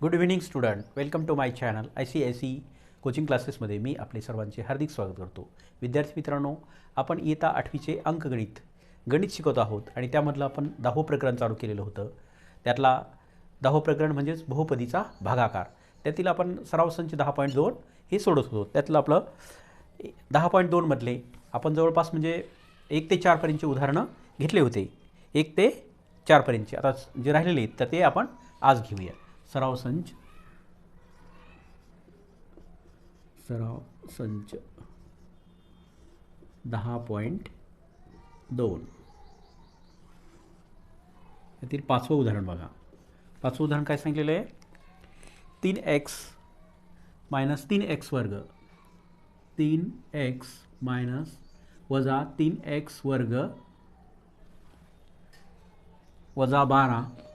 Good evening student welcome to my channel I C I C coaching क्लासेसमध्ये मी आपले सर्वांचे हार्दिक स्वागत करतो. विद्यार्थी मित्रांनो आपण इयत्ता आठवीचे अंकगणित गणित शिकवत आहोत आणि त्यामधलं आपण दहावं प्रकरण चालू केलेलं होतं. त्यातला दहावं प्रकरण म्हणजेच बहुपदीचा भागाकार. त्यातील आपण सराव संच दहा पॉईंट दोन हे सोडत होतो. त्यातलं आपलं दहा पॉईंट दोनमधले आपण जवळपास म्हणजे एक ते चारपर्यंतचे उदाहरणं घेतले होते. एक ते चारपर्यंतचे आता जे राहिलेले आहेत तर ते आपण आज घेऊया सराव संच. सराव संच. दहा पॉईंट दोन. यातील पाचवं उदाहरण बघा. पाचवं उदाहरण काय सांगितलेलं आहे? तीन एक्स मायनस तीन एक्स वर्ग. तीन एक्स मायनस वजा तीन एक्स वर्ग. वजा बारा.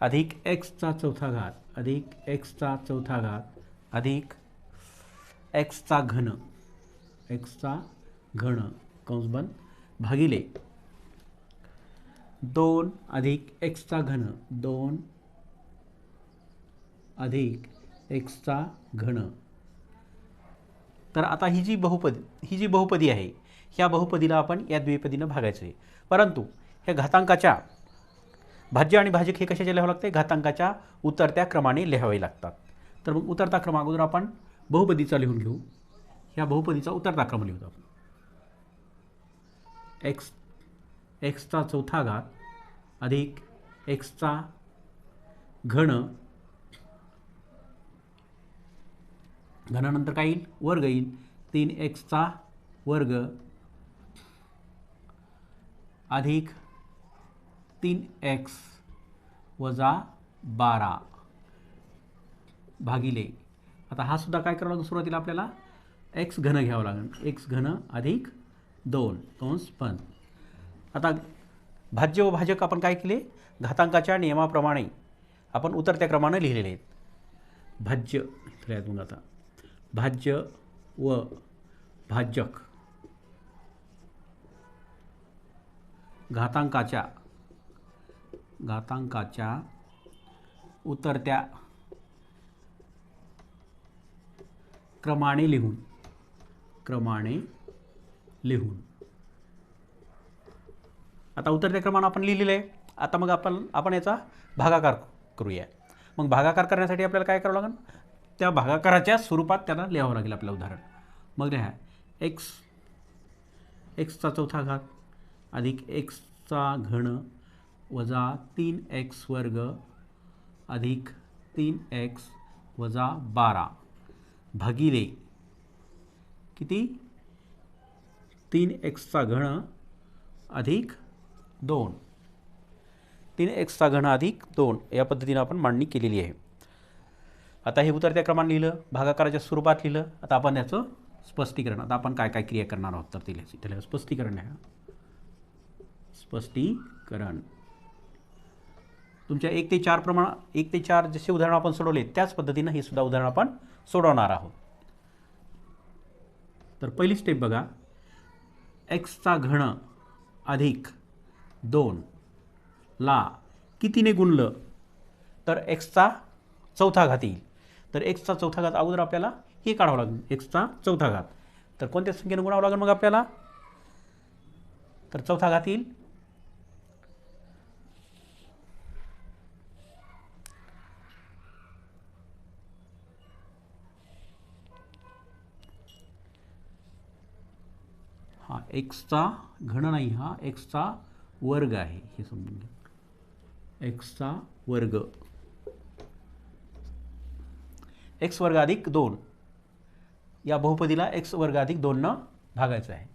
अधिक एक्सचा चौथा घात अधिक एक्सचा चौथा घात अधिक एक्सचा घन एक्सचा घन कंस भागिले दोन अधिक एक्सचा घन दोन अधिक एक्सचा घन. तर आता ही जी बहुपदी ही जी बहुपदी आहे ह्या बहुपदीला आपण या द्विपदीनं भागायचं आहे परंतु ह्या घातांकाच्या भाज्य आणि भाजक हे कशाचे लिहावं लागते घातांकाच्या उतरत्या क्रमाने लिहावे लागतात. तर मग उतरता क्रम अगोदर आपण बहुपदीचा लिहून घेऊ. ह्या बहुपदीचा उतरता क्रम लिहू आपण एक्स एक्सचा चौथा घात अधिक एक्सचा घन. घनानंतर काय येईल? वर्ग येईल. तीन एक्सचा वर्ग अधिक तीन एक्स वजा बारा भागिले. आता हा सुद्धा काय करावं लागेल सुरुवातीला आपल्याला? एक्स घन घ्यावं लागेल. एक्स घन अधिक दोन. कंस पण. आता भाज्य व भाजक आपण काय केले? घातांकाच्या नियमाप्रमाणे आपण उतरत्या क्रमानं लिहिलेले आहेत. भाज्य इथं मग आता. भाज्य व भाजक. घातांकाच्या घातांकाच्या उतरत्या क्रमाने लिहून क्रमाने लिहून. आता उतरत्या क्रमानं आपण लिहिलेलं आहे. आता मग आपण आपण याचा भागाकार करूया. मग भागाकार करण्यासाठी आपल्याला काय करावं लागेल? त्या भागाकाराच्या स्वरूपात त्याला लिहावं लागेल आपलं उदाहरण. मग लिहा. एक्स एक्सचा चौथा घात अधिक एक्सचा घन वजा तीन एक्स वर्ग अधिक तीन एक्स वजा बारा भागिले किती? तीन एक्सचा घन अधिक दोन. तीन एक्सचा घन अधिक दोन या पद्धतीनं आपण मांडणी केलेली आहे. आता हे उतरत्या क्रमाने लिहिलं भागाकाराच्या स्वरूपात लिहिलं. आता आपण याचं स्पष्टीकरण आता आपण काय काय क्रिया करणार आहोत? तर ते लिहायचं. स्पष्टीकरण आहे स्पष्टीकरण. तुमच्या एक ते चार प्रमाण एक ते चार जसे उदाहरण आपण सोडवले त्याच पद्धतीनं हे सुद्धा उदाहरण आपण सोडवणार आहोत. तर पहिली स्टेप बघा. एक्सचा घण अधिक दोन ला कितीने गुणलं? तर एक्सचा चौथा घात येईल. तर एक्सचा चौथा घात अगोदर आपल्याला हे काढावं लागेल. एक्सचा चौथा घात. तर कोणत्या संख्येने गुणावं लागेल मग आपल्याला? तर चौथा घात येईल. एक्सचा घन नाही हा एक्सचा वर्ग आहे हे समजून घ्या. एक्सचा वर्ग. एक्स वर्ग अधिक दोन. या बहुपदीला एक्स वर्ग अधिक दोननं भागायचं आहे.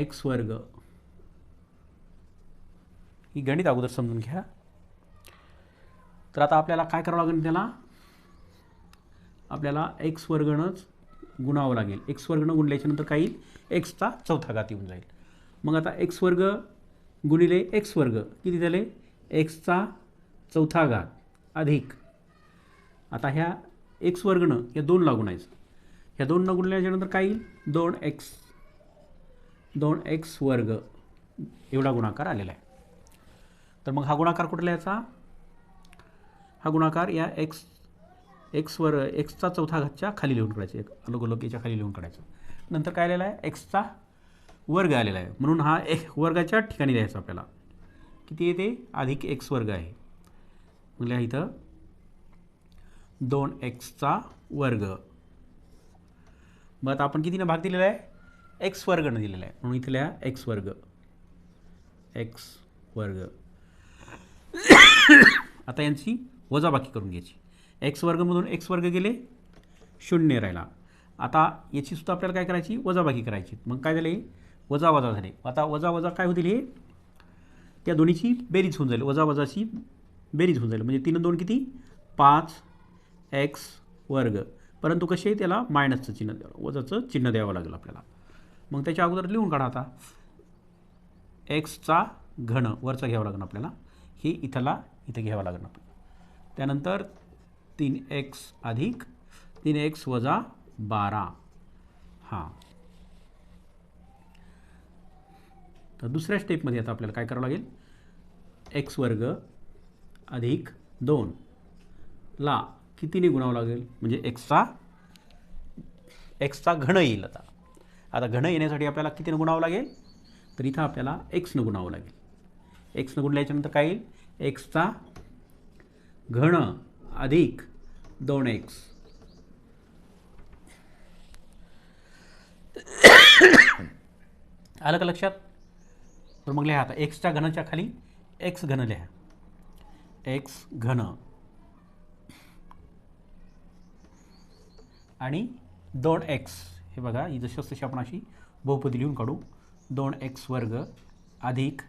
एक्स वर्ग. ही गणित अगोदर समजून घ्या. तर आता आपल्याला काय करावं लागेल त्याला? आपल्याला एक्स वर्गणच गुणावं लागेल. एक्स वर्गनं गुणल्याच्यानंतर काय येईल? एक्सचा चौथा घात येऊन जाईल. मग आता एक्स वर्ग गुणिले एक्स वर्ग किती झाले? एक्सचा चौथा घात अधिक. आता ह्या एक्स वर्गनं या दोनला गुणायचं. ह्या दोननं गुणल्याच्यानंतर काय येईल? दोन एक्स दोन एक्स वर्ग. एवढा गुणाकार आलेला आहे. तर मग हा गुणाकार कुठल्याचा हा गुणाकार या एक्स एक्सवर एक्सचा चौथा घातच्या खाली लिहून काढायचं. एक अलग याच्या खाली लिहून काढायचं. नंतर काय आलेला आहे? एक्सचा वर्ग आलेला आहे. म्हणून हा एक वर्गाच्या ठिकाणी द्यायचा आपल्याला. किती येते? अधिक एक्स वर्ग आहे. मग इथं दोन एक्सचा वर्ग. मग आता आपण कितीनं भाग दिलेला आहे? एक्स वर्गनं दिलेला आहे. म्हणून इथं लिहा एक्स वर्ग. एक्स वर्ग. आता यांची वजाबाकी करून घ्यायची. एक्स वर्गमधून एक्स वर्ग गेले शून्य राहिला. आता याची सुद्धा आपल्याला काय करायची? वजाबाकी करायची. मग काय झाले? वजा वजा झाले. आता वजा वजा काय होतील हे? त्या दोन्हीची बेरीज होऊन जाईल. वजा वजाची बेरीज होऊन जाईल. म्हणजे तीन दोन किती? पाच एक्स वर्ग. परंतु कसे? त्याला मायनसचं चिन्ह द्यावं वजाचं चिन्ह द्यावं लागेल आपल्याला. मग त्याच्या अगोदर लिहून काढा आता. एक्सचा घन वरचा घ्यावं लागेल आपल्याला. हे इथला इथं घ्यावं लागेल आपल्याला. त्यानंतर तीन एक्स अधिक तीन एक्स वजा बारा. हां. तर दुसऱ्या स्टेपमध्ये आता आपल्याला काय करावं लागेल? एक्स वर्ग अधिक दोन. ला कितीने गुणावं लागेल? म्हणजे एक्सचा एक्सचा घन येईल आता. आता घन येण्यासाठी आपल्याला कितीनं गुणावं लागेल? तर इथं आपल्याला एक्सनं गुणावं लागेल. एक्सनं गुणल्याच्यानंतर काय येईल? एक्सचा घन. अधिक दोन एक्स. आलं का लक्षात? तर मग लिहा आता. एक्सच्या घनाच्या खाली एक्स घन लिहा. एक्स घन. आणि दोन एक्स. हे बघा ही जशी तशी आपण अशी बहुपदी लिहून काढू. दोन एक्स वर्ग अधिक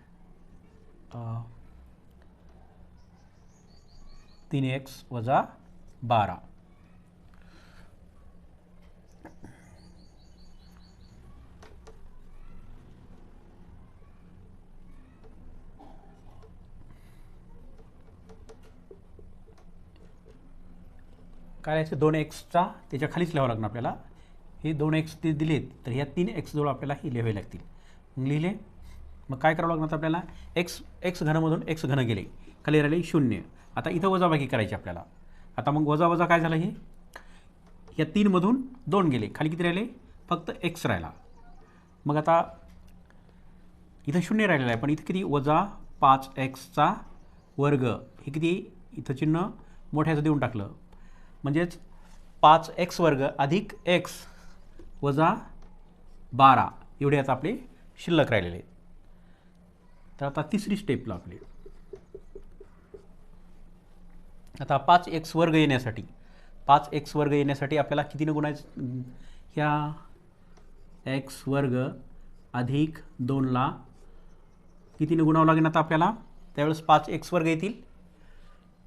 तीन एक्स वजा बारा. काय याचे दोन एक्सचा त्याच्या खालीच लिहावं लागणार आपल्याला. हे दोन एक्स ते दिलेत तर ह्या तीन एक्सजवळ आपल्याला ही लिहावे लागतील. मग लिहिले. मग काय करावं लागणार आपल्याला? एक्स एक्स घनामधून एक्स घन गेले. खाली राहिले शून्य. आता इथं वजाबाकी करायची आपल्याला. आता मग वजा वजा काय झालं हे? या तीनमधून दोन गेले. खाली किती राहिले? फक्त एक्स राहिला. मग आता इथं शून्य राहिलेलं आहे. पण इथं किती? वजा पाच एक्सचा वर्ग. हे किती? इथं चिन्ह मोठ्याचं देऊन टाकलं. म्हणजेच पाच एक्स वर्ग अधिक एक्स वजा बारा. एवढे आता आपले शिल्लक राहिलेले आहेत. तर आता तिसरी स्टेपला आपली. आता पाच एक्स वर्ग येण्यासाठी पाच एक्स वर्ग येण्यासाठी आपल्याला कितीनं गुणायचं? ह्या एक्स वर्ग अधिक दोनला कितीनं गुणावं लागेल आता आपल्याला? त्यावेळेस पाच एक्स वर्ग येतील.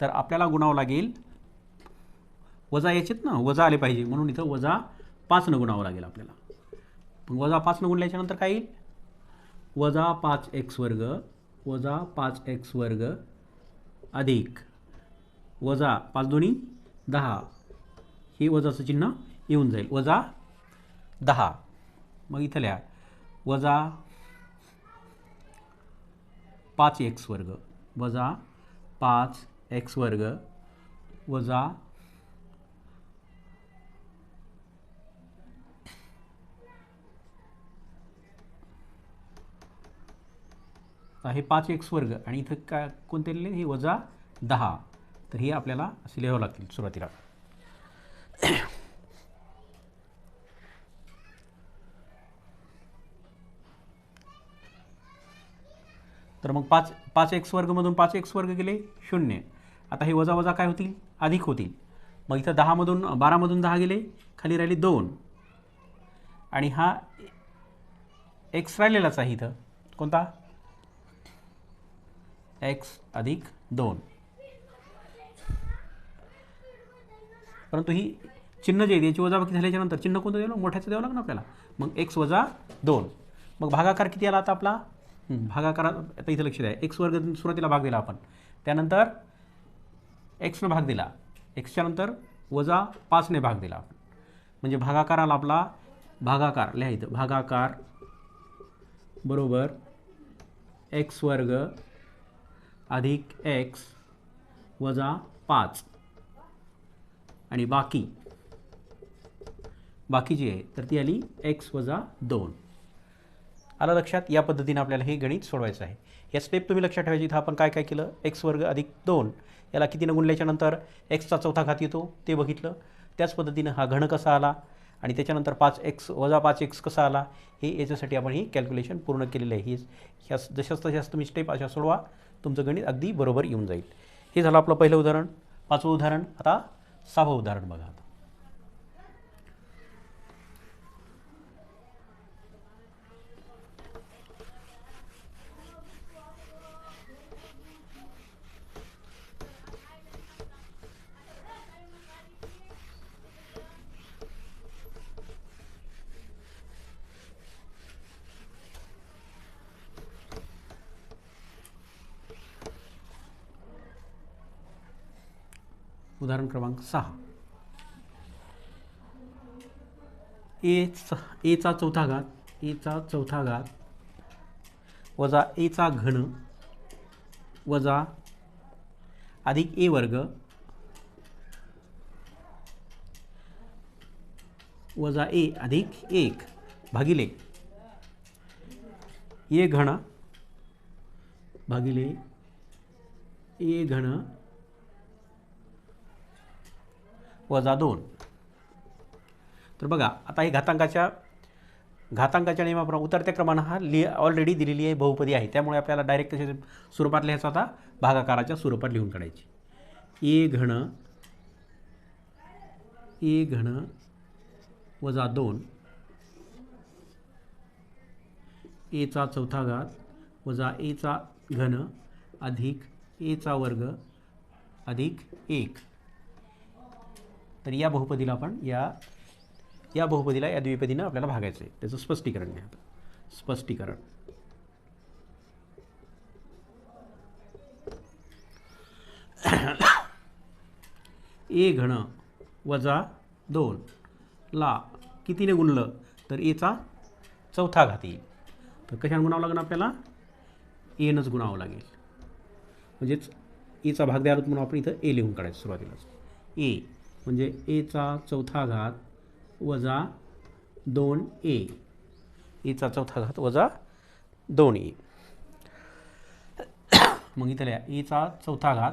तर आपल्याला गुणावं लागेल वजा यायचेत ना वजा आले पाहिजे. म्हणून इथं वजा पाचनं गुणावं लागेल आपल्याला. मग वजा पाचनं गुणल्याच्यानंतर काय येईल? वजा पाच एक्स वर्ग वजा पाच एक्स वर्ग अधिक वजा पाच दोन्ही दहा. हे वजाचं चिन्ह येऊन जाईल. वजा दहा. मग इथं लिहा. वजा पाच एक्स वर्ग. वजा पाच एक्स वर्ग. वजा हे पाच एक्स वर्ग. आणि इथं काय कोणते लिहिले? हे वजा दहा. तर हे आपल्याला असे लिहावं लागतील सुरुवातीला. तर मग पाच पाच एक्स वर्गमधून पाच एक्स वर्ग गेले शून्य. आता हे वजा वजा काय होतील? अधिक होतील. मग इथं दहामधून बारामधून दहा गेले खाली राहिले दोन. आणि हा एक्स राहिलेलाच आहे इथं. कोणता? एक्स अधिक दोन. परंतु ही चिन्ह जे याची वजाबाकी झाल्याच्या चिन्ह कोणतं द्यावं मोठ्याचं द्यावं लागणार ना आपल्याला. मग एक्स वजा दोन. मग भागाकार किती आला आता आपला? भागाकार आता इथं लक्ष द्या. एक्स वर्ग सुरुवातीला भाग दिला आपण. त्यानंतर एक्सनं भाग दिला. एक्सच्या नंतर वजा पाचने भाग दिला आपण. म्हणजे भागाकाराला आपला भागाकार. लिहा इथं. भागाकार बरोबर एक्स वर्ग अधिक एक्स वजा पाच. आणि बाकी. बाकी जी आहे तर ती आली एक्स वजा दोन. आला लक्षात? या पद्धतीने आपल्याला हे गणित सोडवायचं आहे. या स्टेप तुम्ही लक्षात ठेवायची इथं आपण काय काय केलं? एक्स वर्ग अधिक दोन. याला कितीनं गुणल्याच्यानंतर एक्सचा चौथा घात येतो ते बघितलं. त्याच पद्धतीनं हा घन कसा आला? आणि त्याच्यानंतर पाच एक्स वजा पाच एक्स कसा आला? हे याच्यासाठी आपण ही कॅल्क्युलेशन पूर्ण केलेलं आहे. ही ह्या जशाच तशाच तुम्ही स्टेप अशा सोडवा. तुमचं गणित अगदी बरोबर येऊन जाईल. हे झालं आपलं पहिलं उदाहरण. पाचवं उदाहरण. आता सहावं उदाहरण बघा उदाहरण क्रमांक सहा. ए एचा चौथा घात एचा चौथा घात वजा एचा घन वजा अधिक ए वर्ग वजा ए अधिक एक भागिले ए घन भागिले ए घन वजा दोन. तर बघा आता हे घातांकाच्या घातांकाच्या नियमाप्रमाणे उतरत्या क्रमानं हा लि ऑलरेडी दिलेली आहे बहुपदी आहे. त्यामुळे आपल्याला डायरेक्ट तसे स्वरूपात लिहायचं आता भागाकाराच्या स्वरूपात लिहून काढायची. ए घन ए घन वजा दोन एचा चौथा घात वजा एचा घन अधिक एचा वर्ग अधिक एक. तर या बहुपदीला आपण या या बहुपदीला या द्विपदीनं आपल्याला भागायचं आहे त्याचं स्पष्टीकरण घ्या स्पष्टीकरण. ए घण वजा दोन ला कितीने गुणलं? तर एचा चौथा घात येईल. तर कशाने गुणावं लागेल आपल्याला? एनंच गुणावं लागेल. म्हणजेच एचा भाग द्यायला म्हणून आपण इथं ए लिहून काढायचं सुरुवातीलाच. ए. म्हणजे एचा चौथा घात वजा दोन ए एचा चौथा घात वजा दोन ए मग इथं लिहा. एचा चौथा घात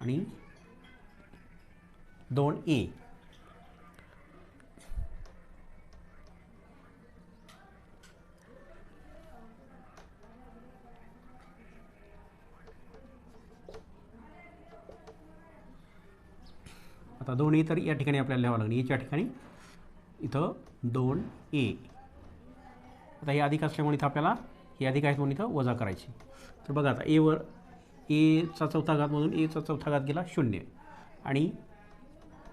आणि दोन ए आता दोन ए तर या ठिकाणी आपल्याला लिहावं लागेल. एच्या ठिकाणी इथं दोन ए आता हे अधिक असल्यामुळे इथं आपल्याला हे अधिक आहेत म्हणून इथं वजा करायची. तर बघा आता एवर एचा चौथा घातमधून एचा चौथा घात गेला शून्य. आणि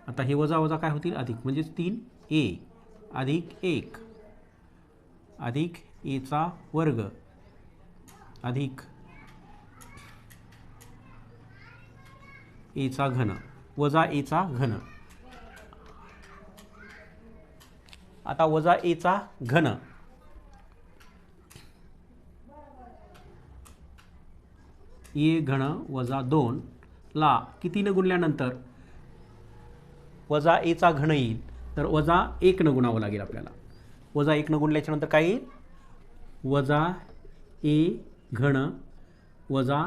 आता हे वजा वजा काय होतील? अधिक. म्हणजेच तीन ए अधिक एक अधिक एचा वर्ग अधिक एचा घन. वजा एचा घन. आता वजा एचा घन. ए घन वजा दोन ला कितीनं गुणल्यानंतर? वजा एचा घन येईल. तर वजा एकनं गुणावं लागेल आपल्याला. वजा एकनं गुणल्याच्या नंतर काय येईल? वजा ए घन वजा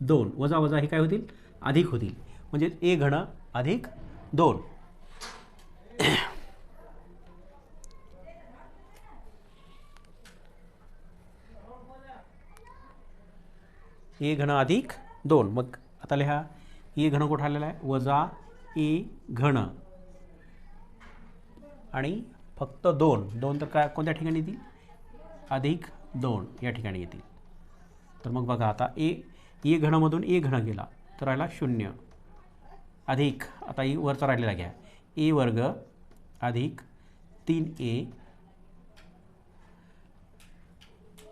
दोन. वजा वजा हे काय होतील? अधिक होतील. म्हणजे ए घन अधिक दोन. ए घन अधिक दोन. मग आता लिहा ए घन कुठं आलेला आहे? वजा ए घन. आणि फक्त दोन. दोन तर काय कोणत्या ठिकाणी येतील? अधिक दोन या ठिकाणी येतील. तर मग बघा आता ए ए घनमधून ए घन गेला तर राहिला शून्य. अधिक आता ई वरचा राहिलेला घ्या. ए वर्ग अधिक तीन ए.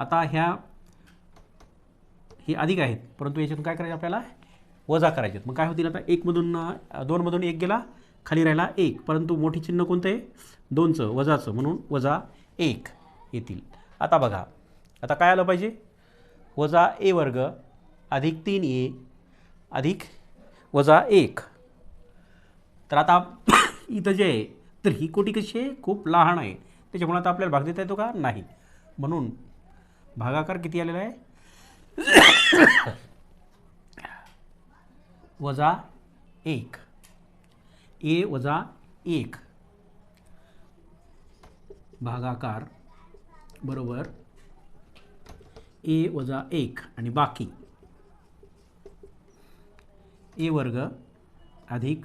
आता ह्या हे अधिक आहेत परंतु याच्यातून काय करायचं आपल्याला? वजा करायचे मग काय होतील आता? एकमधून दोनमधून एक गेला खाली राहिला एक. परंतु मोठी चिन्ह कोणतं आहे? दोनचं वजाचं. म्हणून वजा एक येतील. आता बघा आता काय आलं पाहिजे? वजा ए वर्ग अधिक तीन ए अधिक वजा एक. तर आता इथं जे आहे तर ही कोटी कशी आहे? खूप लहान आहे. त्याच्यामुळे आता आपल्याला भाग देता येतो का? नाही. म्हणून भागाकार किती आलेला आहे? वजा एक. ए वजा एक. भागाकार बरोबर ए वजा एक आणि बाकी. ए वर्ग अधिक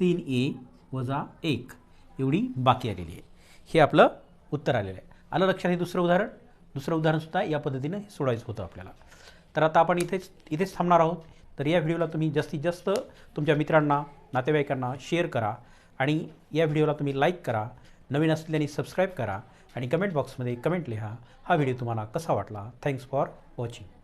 तीन ए वजा एक एवढी बाकी आलेली आहे. हे आपलं उत्तर आलेलं आहे. आलं लक्षात हे दुसरं उदाहरण? दुसरं उदाहरणसुद्धा या पद्धतीनं सोडायचं होतं आपल्याला. तर आता आपण इथेच इथेच थांबणार आहोत. तर या व्हिडिओला तुम्ही जास्तीत जास्त तुमच्या मित्रांना नातेवाईकांना शेअर करा आणि या व्हिडिओला तुम्ही लाईक करा. नवीन असलेल्यांनी सबस्क्राईब करा आणि कमेंट बॉक्समध्ये कमेंट लिहा. हा व्हिडिओ तुम्हाला कसा वाटला? Thanks for watching